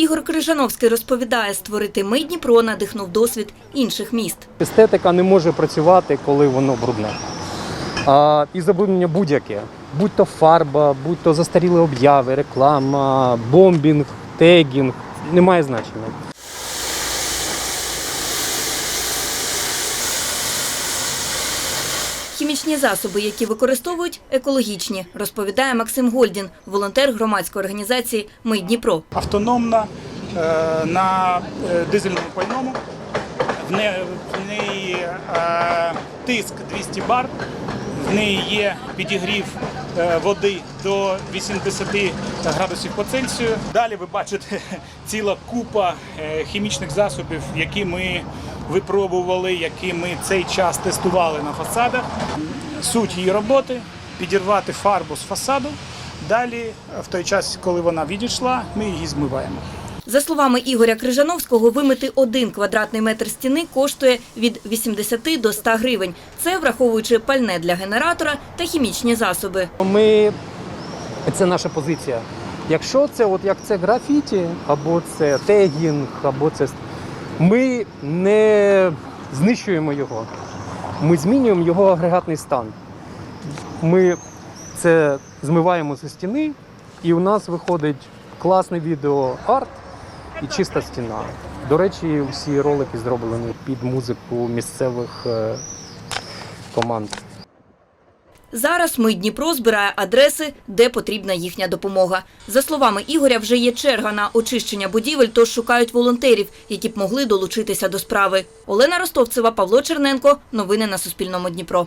Ігор Крижановський розповідає, створити ми Дніпро надихнув досвід інших міст. Естетика не може працювати, коли воно брудне. А, і забруднення будь-яке. Будь то фарба, будь то застаріли обяви, реклама, бомбінг, тегінг, немає значення. Хімічні засоби, які використовують, екологічні, розповідає Максим Гольдін, волонтер громадської організації Ми Дніпро. автономна е, на е, дизельному пальному. В не- в неї е, тиск 200 бар, в неї є підігрів води до 80 градусів по Цельсію. Далі ви бачите ціла купа хімічних засобів, які ми випробували, які ми цей час тестували на фасадах. Суть її роботи підірвати фарбу з фасаду. Далі, в той час, коли вона відійшла, ми її змиваємо. За словами Ігоря Крижановського, вимити один квадратний метр стіни коштує від 80 до 100 гривень. Це враховуючи пальне для генератора та хімічні засоби. Ми це наша позиція. Якщо це от як це графіті, або це тегінг, або це ми не знищуємо його. Ми змінюємо його агрегатний стан. Ми це змиваємо зі стіни, і у нас виходить класне відео арт і чиста стіна. До речі, всі ролики зроблені під музику місцевих е, команд. Зараз ми Дніпро збирає адреси, де потрібна їхня допомога. За словами Ігоря, вже є черга на очищення будівель, тож шукають волонтерів, які б могли долучитися до справи. Олена Ростовцева, Павло Черненко. Новини на Суспільному Дніпро.